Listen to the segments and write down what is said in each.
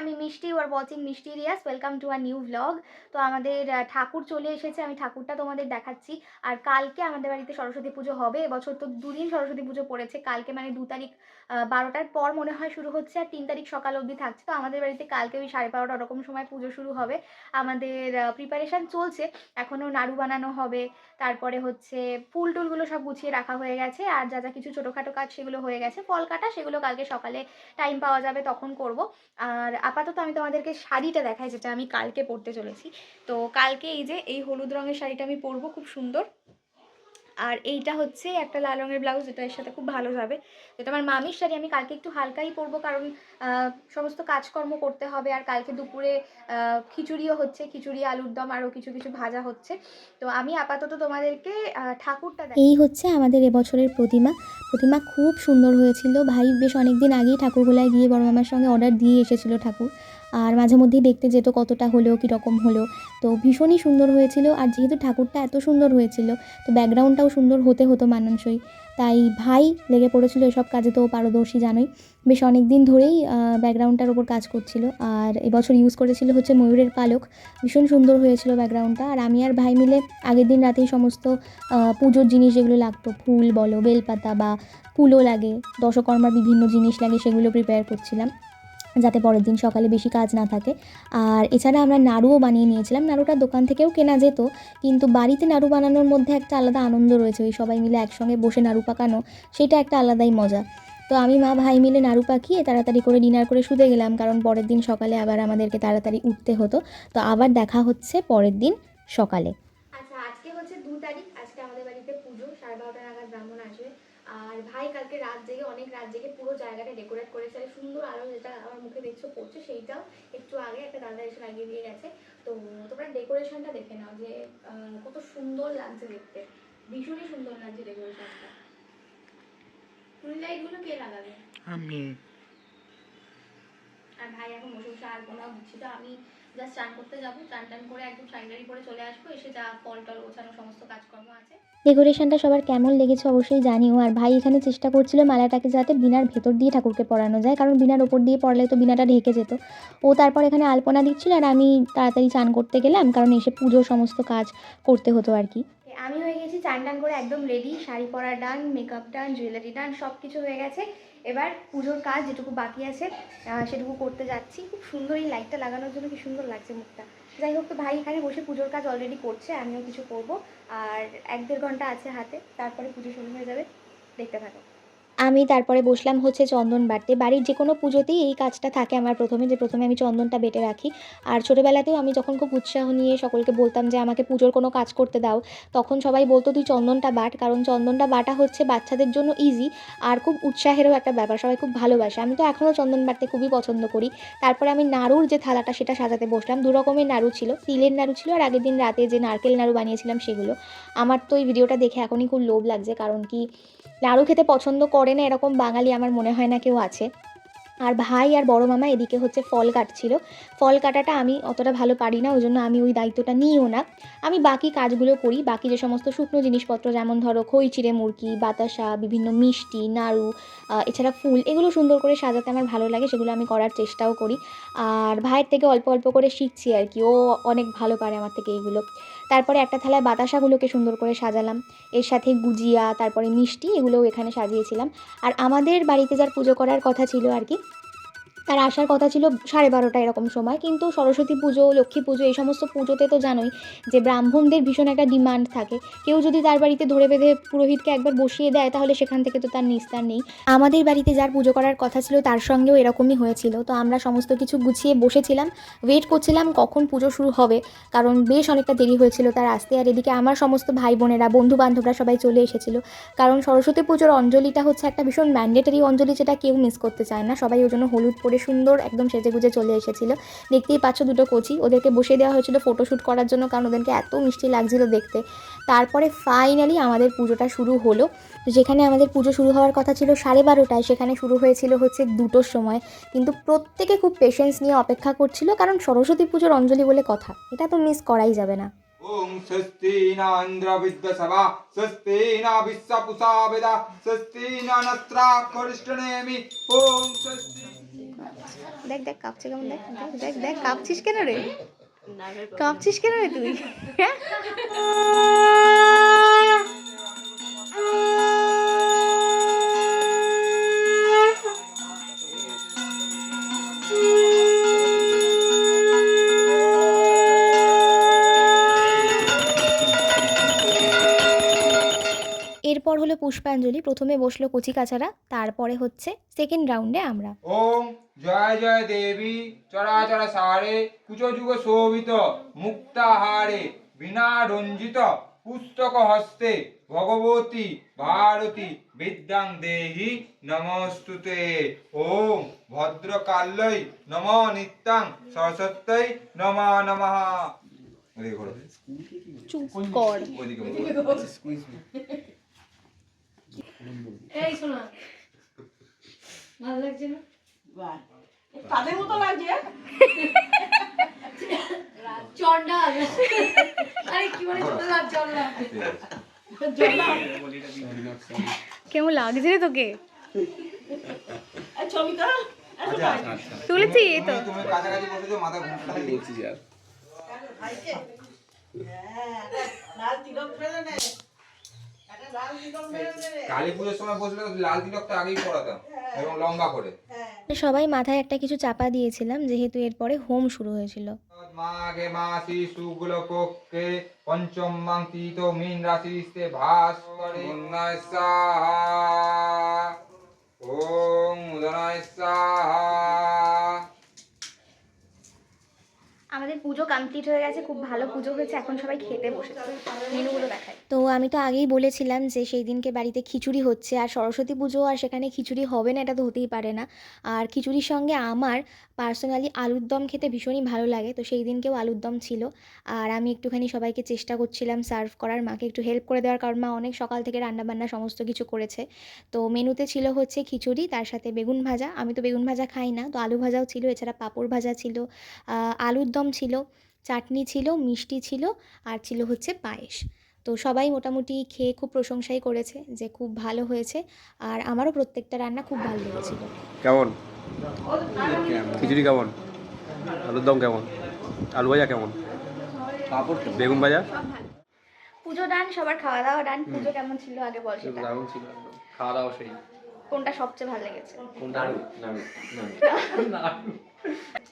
আমি মিষ্টি আর watching mysterious welcome to a new vlog তো আমাদের ঠাকুর চলে এসেছে, আমি ঠাকুরটা তোমাদের দেখাচ্ছি। আর কালকে আমাদের বাড়িতে সরস্বতী পুজো হবে, এবছর তো দুদিন সরস্বতী পুজো পড়েছে, কালকে মানে দু তারিখ বারোটার পর মনে হয় শুরু হচ্ছে আর তিন তারিখ সকাল অবধি থাকছে। তো আমাদের বাড়িতে কালকে ওই সাড়ে বারোটা ওরকম সময় পুজো শুরু হবে। আমাদের প্রিপারেশান চলছে। এখনও নাড়ু বানানো হবে। তারপরে হচ্ছে ফুল টুলগুলো সব গুছিয়ে রাখা হয়ে গেছে। আর যা যা কিছু ছোটোখাটো কাজ সেগুলো হয়ে গেছে। ফল কাটা সেগুলো কালকে সকালে টাইম পাওয়া যাবে তখন করব। আর আপাতত আমি তোমাদেরকে শাড়িটা দেখাই, যেটা আমি কালকে পরতে চলেছি। তো কালকে এই যে এই হলুদ রঙের শাড়িটা আমি পরবো, খুব সুন্দর। আর এইটা হচ্ছে একটা লাল রঙের ব্লাউজ যেটা এর সাথে খুব ভালো যাবে। যেটা আমার মামির শাড়ি আমি কালকে একটু হালকাই পরবো, কারণ সমস্ত কাজকর্ম করতে হবে আর কালকে দুপুরে খিচুড়িও হচ্ছে, খিচুড়ি, আলুর দম আরও কিছু কিছু ভাজা হচ্ছে। তো আমি আপাতত তোমাদেরকে ঠাকুরটা এই হচ্ছে আমাদের এবছরের প্রতিমা। প্রতিমা খুব সুন্দর হয়েছিল। ভাই বেশ অনেকদিন আগেই ঠাকুরগোলায় গিয়ে বড় মামার সঙ্গে অর্ডার দিয়ে এসেছিল ঠাকুর। আর মাঝে মধ্যেই দেখতে যেত কতটা হলো কীরকম হলো। তো ভীষণই সুন্দর হয়েছিল আর যেহেতু ঠাকুরটা এত সুন্দর হয়েছিল, তো ব্যাকগ্রাউন্ডটাও সুন্দর হতে হতো মানানসই। তাই ভাই লেগে পড়েছিল এসব কাজে, তো পারদর্শী জানোই। বেশ অনেক দিন ধরেই ব্যাকগ্রাউন্ডটার ওপর কাজ করছিল। আর এবছর ইউজ করেছিল হচ্ছে ময়ূরের পালক। ভীষণ সুন্দর হয়েছিল ব্যাকগ্রাউন্ডটা। আর আমি আর ভাই মিলে আগের দিন রাতেই সমস্ত পুজোর জিনিস যেগুলো লাগতো, ফুল বলো, বেলপাতা বা ফুলও লাগে, দশকর্মার বিভিন্ন জিনিস লাগে, সেগুলো প্রিপেয়ার করছিলাম। যাতে পরের দিন সকালে বেশি কাজ না থাকে। আর এছাড়া আমরা নাড়ুও বানিয়ে নিয়েছিলাম। নাড়ুটা দোকান থেকেও কেনা যেত, কিন্তু বাড়িতে নাড়ু বানানোর মধ্যে একটা আলাদা আনন্দ রয়েছে। ওই সবাই মিলে একসঙ্গে বসে নাড়ু পাকানো, সেটা একটা আলাদাই মজা। তো আমি, মা, ভাই মিলে নাড়ু পাকিয়ে তাড়াতাড়ি করে ডিনার করে শুতে গেলাম, কারণ পরের দিন সকালে আবার আমাদেরকে তাড়াতাড়ি উঠতে হতো। তো আবার দেখা হচ্ছে পরের দিন সকালে আচ্ছা আজকে হচ্ছে দু তারিখ আজকে আমাদের বাড়িতে পুজো সাড়ে বারোটা নাগাদ ব্রাহ্মণ আসবে আর ভাই কালকে রাত জেগে পুরো জায়গাটা ডেকোরেট করেছে আর সুন্দর আলো যেটা আমার মুখে দেখছ পড়ছে সেইটাও একটু আগে একটা দাদা এসে লাগিয়ে দিয়ে গেছে। তো তোমরা ডেকোরেশনটা দেখে নাও যে কত সুন্দর লাগছে দেখতে। ভীষণই সুন্দর লাগছে ডেকোরেশনটা ফুল লাইটগুলো কে লাগাবে? আমি। আর ভাই এখন বসে বসে আর কোনো দিচ্ছি তো আমি জাস্ট চান করতে যাব চান টান করে একদম শাড়ি করে চলে আসব এসে যা ফল টল গোছানো সমস্ত কাজকর্ম আছে। ডেকোরেশনটা সবার কেমন লেগেছে অবশ্যই জানিও আর ভাই এখানে চেষ্টা করছিল মালাটাকে যাতে বিনার ভেতর দিয়ে ঠাকুরকে পরানো যায় কারণ বিনার ওপর দিয়ে পড়লে তো বিনাটা ঢেকে যেত। ও তারপর এখানে আলপনা দিচ্ছিল আর আমি তাড়াতাড়ি চান করতে গেলাম কারণ এসে পুজোর সমস্ত কাজ করতে হতো আর কি। আমি হয়ে গেছি চান টান করে একদম রেডি শাড়ি পরা ডান মেকআপ ডান জুয়েলারি ডান সব কিছু হয়ে গেছে। এবার পুজোর কাজ যেটুকু বাকি আছে সেটুকু করতে যাচ্ছি। খুব সুন্দর এই লাইটটা লাগানোর জন্য কি সুন্দর লাগছে মুখটা। যাই হোক, তো ভাই এখানে বসে পুজোর কাজ অলরেডি করছে, আমিও কিছু করব। আর এক দেড় ঘণ্টা আছে হাতে, তারপরে পুজো শুরু হয়ে যাবে। দেখতে থাকো। আমি তারপরে বসলাম হচ্ছে চন্দন বাটতে বাড়ির যে কোনো পুজোতেই এই কাজটা থাকে আমার প্রথমে, যে প্রথমে আমি চন্দনটা বেটে রাখি। আর ছোটোবেলাতেও আমি যখন খুব উৎসাহ নিয়ে সকলকে বলতাম যে, আমাকে পুজোর কোনো কাজ করতে দাও, তখন সবাই বলতো, তুই চন্দনটা বাট। কারণ চন্দনটা বাটা হচ্ছে বাচ্চাদের জন্য ইজি আর খুব উৎসাহেরও একটা ব্যাপার। সবাই খুব ভালোবাসে। আমি তো এখনও চন্দন বাটতে খুবই পছন্দ করি। তারপরে আমি নাড়ুর যে থালাটা, সেটা সাজাতে বসলাম। দু রকমের নাড়ু ছিল, তিলের নাড়ু ছিল আর আগের দিন রাতে যে নারকেল নাড়ু বানিয়েছিলাম সেগুলো। আমার তো এই ভিডিওটা দেখে এখনই খুব লোভ লাগছে। কারণ কি, নাড়ু খেতে পছন্দ করে না এরকম বাঙালি আমার মনে হয় না কেউ আছে। আর ভাই আর বড় মামা এদিকে হচ্ছে ফল কাটছিল। ফল কাটাটা আমি অতটা ভালো পারি না ওই জন্য আমি ওই দায়িত্বটা নিইও না। আমি বাকি কাজগুলো করি, বাকি যে সমস্ত শুকনো জিনিসপত্র যেমন ধরো খই চিড়ে মুরগি, বাতাসা, বিভিন্ন মিষ্টি, নাড়ু এছাড়া ফুল, এগুলো সুন্দর করে সাজাতে আমার ভালো লাগে, সেগুলো আমি করার চেষ্টাও করি। আর ভাইয়ের থেকে অল্প অল্প করে শিখছি আর কি, ও অনেক ভালো পারে আমার থেকে এইগুলো তারপরে একটা থালায় বাতাসাগুলোকে সুন্দর করে সাজালাম। এর সাথে গুজিয়া, তারপরে মিষ্টি এগুলোও এখানে সাজিয়েছিলাম। আর আমাদের বাড়িতে যার পুজো করার কথা ছিল আর কি তার আসার কথা ছিল সাড়ে বারোটা এরকম সময়। কিন্তু সরস্বতী পুজো, লক্ষ্মী পুজো এই সমস্ত পুজোতে তো জানোই যে ব্রাহ্মণদের ভীষণ একটা ডিমান্ড থাকে। কেউ যদি তার বাড়িতে ধরে বেঁধে পুরোহিতকে একবার বসিয়ে দেয়, তাহলে সেখান থেকে তো তার নিস্তার নেই। আমাদের বাড়িতে যার পুজো করার কথা ছিল, তার সঙ্গেও এরকমই হয়েছিল। তো আমরা সমস্ত কিছু গুছিয়ে বসেছিলাম। ওয়েট করছিলাম কখন পুজো শুরু হবে, কারণ বেশ অনেকটা দেরি হয়েছিল তার আসতে। আর এদিকে আমার সমস্ত ভাই বোনেরা বন্ধু বান্ধবরা সবাই চলে এসেছিল। কারণ সরস্বতী পুজোর অঞ্জলিটা হচ্ছে একটা ভীষণ ম্যান্ডেটারি অঞ্জলি যেটা কেউ মিস করতে চায় না। সবাই ওই জন্য হলুদ পরে সুন্দর একদম সেজে গুজে চলে এসেছিল দেখতেই পাচ্ছ দুটো কোচি ওদেরকে বসিয়ে দেওয়া হয়েছিল ফটোশ্যুট করার জন্য কারণ ওদেরকে এত মিষ্টি লাগছিল দেখতে তারপরে ফাইনালি আমাদের পুজোটা শুরু হলো তো যেখানে আমাদের পুজো শুরু হওয়ার কথা ছিল সাড়ে বারোটায় সেখানে শুরু হয়েছিল হচ্ছে দুটোর সময় কিন্তু প্রত্যেকে খুব পেশেন্স নিয়ে অপেক্ষা করছিল কারণ সরস্বতী পুজোর অঞ্জলি বলে কথা এটা তো মিস করাই যাবে না ॐ स्वस्ति न इन्द्रविद्वसभा स्वस्ति न विश्वपुषा वेदा स्वस्ति न नस्त्राखरिष्टनेमि ॐ स्वस्ति দেখ দেখ কাঁপছে কেমন দেখ দেখ দেখ দেখ কাঁপছিস কেন রে? কাঁপছিস কেন রে তুই? পুষ্পাঞ্জলি প্রথমে বসল কচি কাচারা তারপরে হচ্ছে সেকেন্ড রাউন্ডে আমরা। ॐ জয় জয় দেবী চরাচর সারে কুচ যুগ শোভিত মুক্তাহারে বিনা রঞ্জিত পুস্তক হস্তে ভগবতী ভারতী বিদ্যাং দেহি নমস্তুতে। ওম ভদ্রকাল্যই নম নিত্যাং সরস্বত্যই নম নমঃ। চুপ কর। এই শোনা। ভালো লাগছে না? তাদের মতো লাগছে? চন্ডাল আরে কি বলে ছোট চন্ডাল কেমন লাগছে রে তোকে? ছবি তো। আচ্ছা তুলেছি এই তো। মাথা কালী পুজোর সময় বসলে লাল তিলকটা আগেই পরাতাম এবং লম্বা করে। হ্যাঁ। সবাই মাথায় একটা কিছু চাপা দিয়েছিলাম যেহেতু এরপরে হোম শুরু হয়েছিল। মাঘে মাসি শুক্ল পক্ষে পঞ্চম মাং তীত মীন রাশিস্তে ভাস করে। সাহা। ওম উদনায় সাহা। আমাদের পুজো কমপ্লিট হয়ে গেছে, খুব ভালো পুজো হয়েছে, এখন সবাই খেতে বসেছে, মেনুগুলো দেখায় তো আমি তো আগেই বলেছিলাম যে সেই দিনকে বাড়িতে খিচুড়ি হচ্ছে, আর সরস্বতী পুজো আর সেখানে খিচুড়ি হবে না, এটা তো হতেই পারে না। আর খিচুড়ির সঙ্গে আমার পার্সোনালি আলুর দম খেতে ভীষণই ভালো লাগে, তো সেই দিনকেও আলুর দম ছিল। আর আমি একটুখানি সবাইকে চেষ্টা করছিলাম সার্ভ করার, মাকে একটু হেল্প করে দেওয়ার, কারণ মা অনেক সকাল থেকে রান্নাবান্না সমস্ত কিছু করেছে। তো মেনুতে ছিল হচ্ছে খিচুড়ি, তার সাথে বেগুন ভাজা, আমি তো বেগুন ভাজা খাই না, তো আলু ভাজাও ছিল, এছাড়া পাঁপড় ভাজা ছিল। আলুর দম ছিল চাটনি ছিল মিষ্টি ছিল আর ছিল হচ্ছে পায়েস। তো সবাই মোটামুটি খেয়ে খুব প্রশংসাই করেছে যে খুব ভালো হয়েছে আর আমারও প্রত্যেকটা রান্না খুব ভালো লেগেছিল। কেমন? খিচুড়ি কেমন? আলুর দম কেমন? আলু ভাজা কেমন? বেগুন ভাজা? পুজো ডান সবার খাওয়া দাওয়া ডান। পুজো কেমন ছিল আগে বল সেটা। দারুণ ছিল খাওয়া দাওয়া সেই। কোনটা সবচেয়ে ভালো লেগেছে? কোনটা?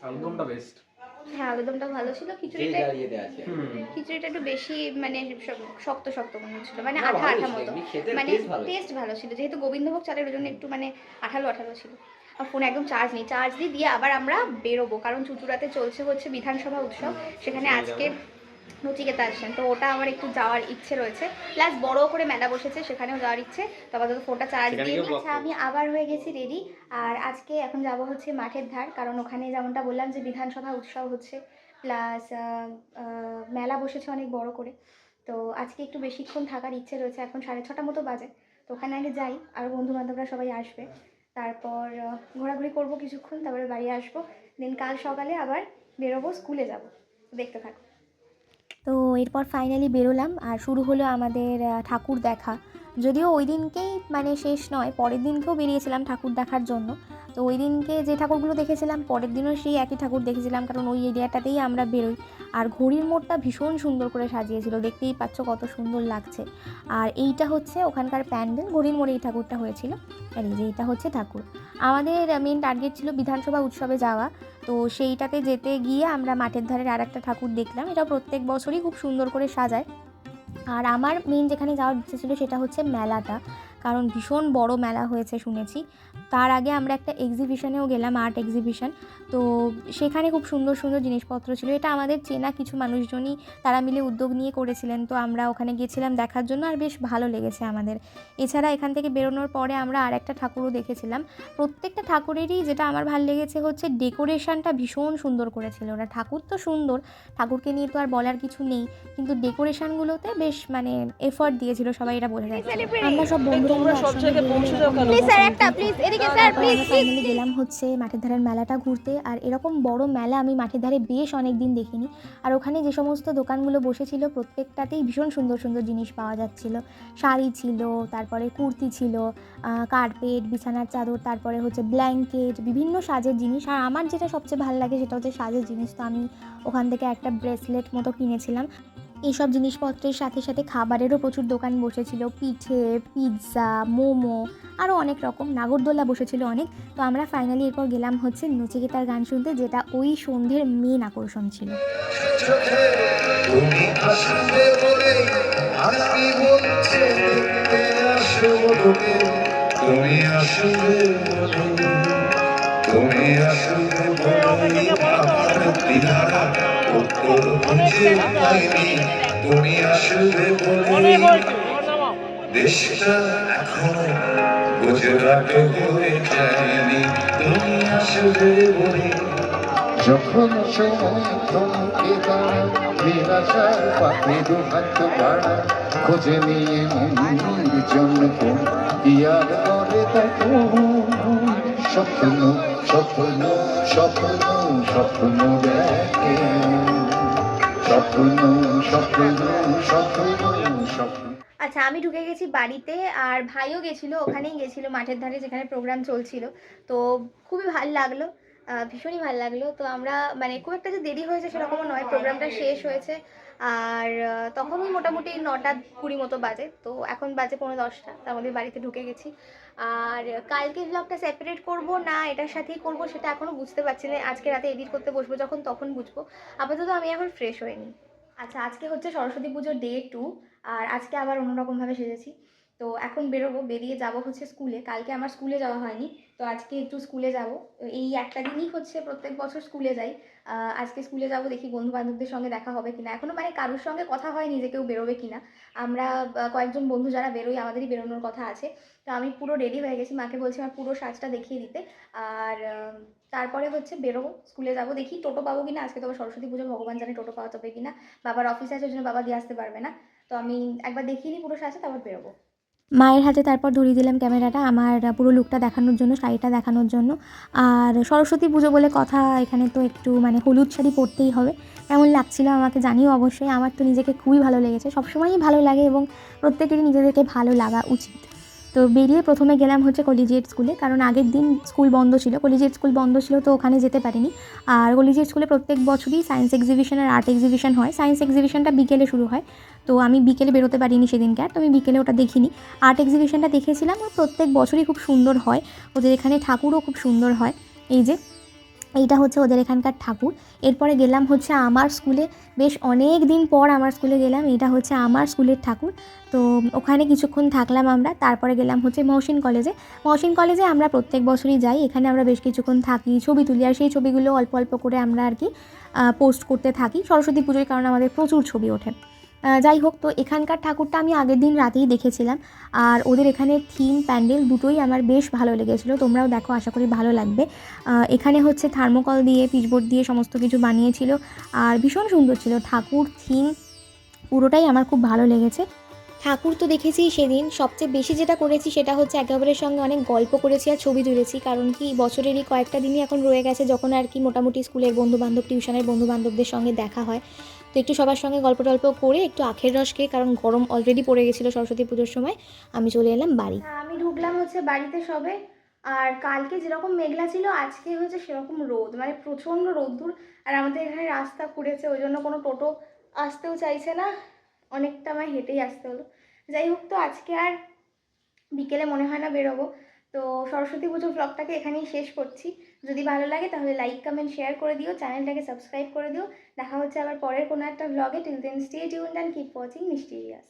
আলুদমটা বেস্ট হ্যাঁ আলুদমটা ভালো ছিল খিচুড়িটা খিচুড়িটা একটু বেশি মানে শক্ত শক্ত মনে হচ্ছিল। মানে আঠা আঠা মতো। মানে টেস্ট ভালো ছিল। যেহেতু গোবিন্দভোগ চালের ওই জন্য একটু মানে আঠালো আঠালো ছিল। আর ফোনে একদম চার্জ নেই। চার্জ দিয়ে দিয়ে আবার আমরা বেরোবো কারণ চুচুড়াতে চলছে হচ্ছে বিধানসভা উৎসব। সেখানে আজকে নচিকেতা আসছেন। তো ওটা আমার একটু যাওয়ার ইচ্ছে রয়েছে। প্লাস বড় করে মেলা বসেছে সেখানেও যাওয়ার ইচ্ছে। তো আপাতত ফোনটা চার্জ দিয়ে আচ্ছা আমি আবার হয়ে গেছি রেডি আর আজকে এখন যাব হচ্ছে মাঠের ধার কারণ ওখানে যেমনটা বললাম যে বিধানসভা উৎসব হচ্ছে। প্লাস মেলা বসেছে অনেক বড় করে। তো আজকে একটু বেশিক্ষণ থাকার ইচ্ছে রয়েছে। এখন সাড়ে ছটা মতো বাজে। তো ওখানে আগে যাই আর বন্ধু বান্ধবরা সবাই আসবে। তারপর ঘোরাঘুরি করব কিছুক্ষণ তারপরে বাড়ি আসব। দেন কাল সকালে আবার বেরোবো স্কুলে যাব। দেখতে থাকো। তো এরপর ফাইনালি বেরোলাম আর শুরু হলো আমাদের ঠাকুর দেখা। যদিও ওই দিনকেই মানে শেষ নয়, পরের দিনকেও বেরিয়েছিলাম ঠাকুর দেখার জন্য। তো ওই দিনকে যে ঠাকুরগুলো দেখেছিলাম, পরের দিনও সেই একই ঠাকুর দেখেছিলাম, কারণ ওই এরিয়াটাতেই আমরা বেরোই। আর ঘড়ির মোড়টা ভীষণ সুন্দর করে সাজিয়েছিল, দেখতেই পাচ্ছ কত সুন্দর লাগছে। আর এইটা হচ্ছে ওখানকার প্যান্ডেল, ঘড়ির মোড়ে এই ঠাকুরটা হয়েছিল। আর এই যে এইটা হচ্ছে ঠাকুর। আমাদের মেন টার্গেট ছিল বিধানসভা উৎসবে যাওয়া, তো সেইটাতে যেতে গিয়ে আমরা মাঠের ধারের আর একটা ঠাকুর দেখলাম। এটা প্রত্যেক বছরই খুব সুন্দর করে সাজায়। আর আমার মেন যেখানে যাওয়ার ইচ্ছে ছিল সেটা হচ্ছে মেলাটা। কারণ ভীষণ বড় মেলা হয়েছে শুনেছি। তার আগে আমরা একটা এক্সিবিশনেও গেলাম আর্ট এক্সিবিশন তো সেখানে খুব সুন্দর সুন্দর জিনিসপত্র ছিল। এটা আমাদের চেনা কিছু মানুষজনই তারা মিলে উদ্যোগ নিয়ে করেছিলেন। তো আমরা ওখানে গেছিলাম দেখার জন্য আর বেশ ভালো লেগেছে আমাদের। এছাড়া এখান থেকে বেরোনোর পরে আমরা আর একটা ঠাকুরও দেখেছিলাম। প্রত্যেকটা ঠাকুরেরই যেটা আমার ভালো লেগেছে হচ্ছে ডেকোরেশনটা ভীষণ সুন্দর করেছিল ওরা। ঠাকুর তো সুন্দর ঠাকুরকে নিয়ে তো আর বলার কিছু নেই। কিন্তু ডেকোরেশনগুলোতে বেশ মানে এফর্ট দিয়েছিল সবাই এটা বোঝা যাচ্ছে আমরা সব বন্ধুরা তোমরা সব জায়গায় পৌঁছে যাও কেন? প্লিজ স্যার একটা প্লিজ এদিকে স্যার তারপর প্লিজ গেলাম হচ্ছে মাঠের ধারের মেলাটা ঘুরতে আর এরকম বড় মেলা আমি মাঠের ধারে বেশ অনেক দিন দেখিনি। আর ওখানে যে সমস্ত দোকানগুলো বসেছিল প্রত্যেকটাতেই ভীষণ সুন্দর সুন্দর জিনিস পাওয়া যাচ্ছিল। শাড়ি ছিল তারপরে কুর্তি ছিল কার্পেট বিছানার চাদর তারপরে হচ্ছে ব্ল্যাঙ্কেট বিভিন্ন সাজের জিনিস। আর আমার যেটা সবচেয়ে ভালো লাগে সেটা হচ্ছে সাজের জিনিস। তো আমি ওখান থেকে একটা ব্রেসলেট মতো কিনেছিলাম। এইসব জিনিসপত্রের সাথে সাথে খাবারেরও প্রচুর দোকান বসেছিল। পিঠে পিৎজা মোমো আরও অনেক রকম। নাগরদোল্লা বসেছিল অনেক। তো আমরা ফাইনালি এরপর গেলাম হচ্ছে নচিকেতার গান শুনতে, যেটা ওই সন্ধ্যের মেন আকর্ষণ ছিল। তুমি আসবে তুমি আসবে বলে আমার দিদারা উত্তর খুঁজে পাইনি তুমি আসবে বলে দেশটা এখনও গুজরাট হয়ে যায়নি তুমি আসবে বলে যখন সময় থমকে দাঁড়ায় নিরাশার পাখি দুহাত বাড়া, খোঁজে নিয়ে মন্দির জন্য ইয়ার করে তখন স্বপ্ন স্বপ্ন স্বপ্ন স্বপ্ন দেখে। স্বপ্ন স্বপ্ন স্বপ্ন স্বপ্ন। আচ্ছা আমি ঢুকে গেছি বাড়িতে আর ভাইও গেছিল, ওখানেই গেছিল মাঠের ধারে যেখানে প্রোগ্রাম চলছিল। তো খুবই ভালো লাগল ভীষণই ভালো লাগল। তো আমরা মানে খুব একটা যে দেরি হয়েছে সেরকমও নয় প্রোগ্রামটা শেষ হয়েছে। আর তখনই মোটামুটি নটা কুড়ি মতো বাজে। তো এখন বাজে পনেরো দশটা তার মধ্যে বাড়িতে ঢুকে গেছি। আর কালকে ব্লগটা সেপারেট করব না, এটার সাথেই করব সেটা এখনও বুঝতে পারছি না। আজকে রাতে এডিট করতে বসবো, যখন তখন বুঝব। আপাতত আমি এখন ফ্রেশ হইনি আচ্ছা আজকে হচ্ছে সরস্বতী পুজোর ডে টু আর আজকে আবার অন্যরকমভাবে সেজেছি। তো এখন বেরোবো, বেরিয়ে যাব হচ্ছে স্কুলে কালকে আমার স্কুলে যাওয়া হয়নি, তো আজকে একটু স্কুলে যাব। এই একটা দিনই হচ্ছে প্রত্যেক বছর স্কুলে যাই। আজকে স্কুলে যাব, দেখি বন্ধু বান্ধবদের সঙ্গে দেখা হবে কিনা। এখনও মানে কারোর সঙ্গে কথা হয়নি যে কেউ বেরোবে কিনা। আমরা কয়েকজন বন্ধু যারা বেরোই, আমাদেরই বেরোনোর কথা আছে। তো আমি পুরো রেডি হয়ে গেছি, মাকে বলছি আমার পুরো সাজটা দেখিয়ে দিতে। আর তারপরে হচ্ছে বেরোবো স্কুলে যাব, দেখি টোটো পাবো কিনা। আজকে তো সরস্বতী পুজো, ভগবান জানে টোটো পাওয়া যাবে কিনা। বাবার অফিস আছে, ওই জন্য বাবা দিয়ে আসতে পারবে না। তো আমি একবার দেখিয়ে নিই পুরো সাজটা, তারপর বেরোবো। মায়ের হাতে তারপর ধরিয়ে দিলাম ক্যামেরাটা, আমার পুরো লুকটা দেখানোর জন্য, শাড়িটা দেখানোর জন্য। আর সরস্বতী পুজো বলে কথা, এখানে তো একটু মানে হলুদ শাড়ি পরতেই হবে। কেমন লাগছিল আমাকে জানিও অবশ্যই, আমার তো নিজেকে খুবই ভালো লেগেছে। সবসময়ই ভালো লাগে এবং প্রত্যেকেরই নিজেদেরকে ভালো লাগা উচিত। তো বেরিয়ে প্রথমে গেলাম হচ্ছে কলেজিয়েট স্কুলে কারণ আগের দিন স্কুল বন্ধ ছিল। কলেজিয়েট স্কুল বন্ধ ছিল তো ওখানে যেতে পারিনি। আর কলেজিয়েট স্কুলে প্রত্যেক বছরই সায়েন্স এক্সিবিশন আর আর্ট এক্সিবিশন হয়। সায়েন্স এক্সিবিশনটা বিকেলে শুরু হয়। তো আমি বিকেলে বেরোতে পারিনি সেদিনকে আর, তো আমি বিকেলে ওটা দেখিনি। আর্ট এক্সিবিশনটা দেখেছিলাম ও প্রত্যেক বছরই খুব সুন্দর হয়। ওদের এখানে ঠাকুরও খুব সুন্দর হয়। এই যে এইটা হচ্ছে ওদের এখানকার ঠাকুর। এরপরে গেলাম হচ্ছে আমার স্কুলে। বেশ অনেক দিন পর আমার স্কুলে গেলাম, এটা হচ্ছে আমার স্কুলের ঠাকুর। তো ওখানে কিছুক্ষণ থাকলাম আমরা, তারপরে গেলাম হচ্ছে মহসিন কলেজে। মহসিন কলেজে আমরা প্রত্যেক বছরই যাই, এখানে আমরা বেশ কিছুক্ষণ থাকি, ছবি তুলি, আর সেই ছবিগুলো অল্প অল্প করে আমরা আর কি পোস্ট করতে থাকি। সরস্বতী পুজোর কারণে আমাদের প্রচুর ছবি ওঠে। যাই হোক, তো এখানকার ঠাকুরটা আমি আগের দিন রাতেই দেখেছিলাম। আর ওদের এখানে থিম প্যান্ডেল দুটোই আমার বেশ ভালো লেগেছিলো। তোমরাও দেখো, আশা করি ভালো লাগবে। এখানে হচ্ছে থার্মোকল দিয়ে, পিচবোর্ড দিয়ে সমস্ত কিছু বানিয়েছিল। আর ভীষণ সুন্দর ছিল। ঠাকুর থিম পুরোটাই আমার খুব ভালো লেগেছে। ঠাকুর তো দেখেছি সেদিন। সবচেয়ে বেশি যেটা করেছি সেটা হচ্ছে একে অপরের সঙ্গে অনেক গল্প করেছি আর ছবি তুলেছি। কারণ কি, বছরেরই কয়েকটা দিনই এখন রয়ে গেছে যখন আর কি মোটামুটি স্কুলের বন্ধু বান্ধব টিউশনের বন্ধু বান্ধবদের সঙ্গে দেখা হয়। তো একটু সবার সঙ্গে গল্প টল্প করে একটু আখের রস খেয়ে, কারণ গরম অলরেডি পড়ে গেছিল সরস্বতী পুজোর সময়, আমি চলে এলাম বাড়ি। আমি ঢুকলাম হচ্ছে বাড়িতে সবে, আর কালকে যেরকম মেঘলা ছিল, আজকে হচ্ছে সেরকম রোদ মানে প্রচণ্ড রোদ্দুর, আর আমাদের এখানে রাস্তা খুঁড়েছে, ওই জন্য কোনো টোটো আসতেও চাইছে না, অনেকটা আমায় হেঁটেই আসতে হলো। যাই হোক, তো আজকে আর বিকেলে মনে হয় না বেরোবো তো সরস্বতী পুজোর ব্লগটাকে এখানেই শেষ করছি। যদি ভালো লাগে তাহলে লাইক কমেন্ট শেয়ার করে দিও চ্যানেলটাকে সাবস্ক্রাইব করে দিও। দেখা হচ্ছে আবার পরের কোনো একটা ব্লগে till then stay tuned and keep watching mysterious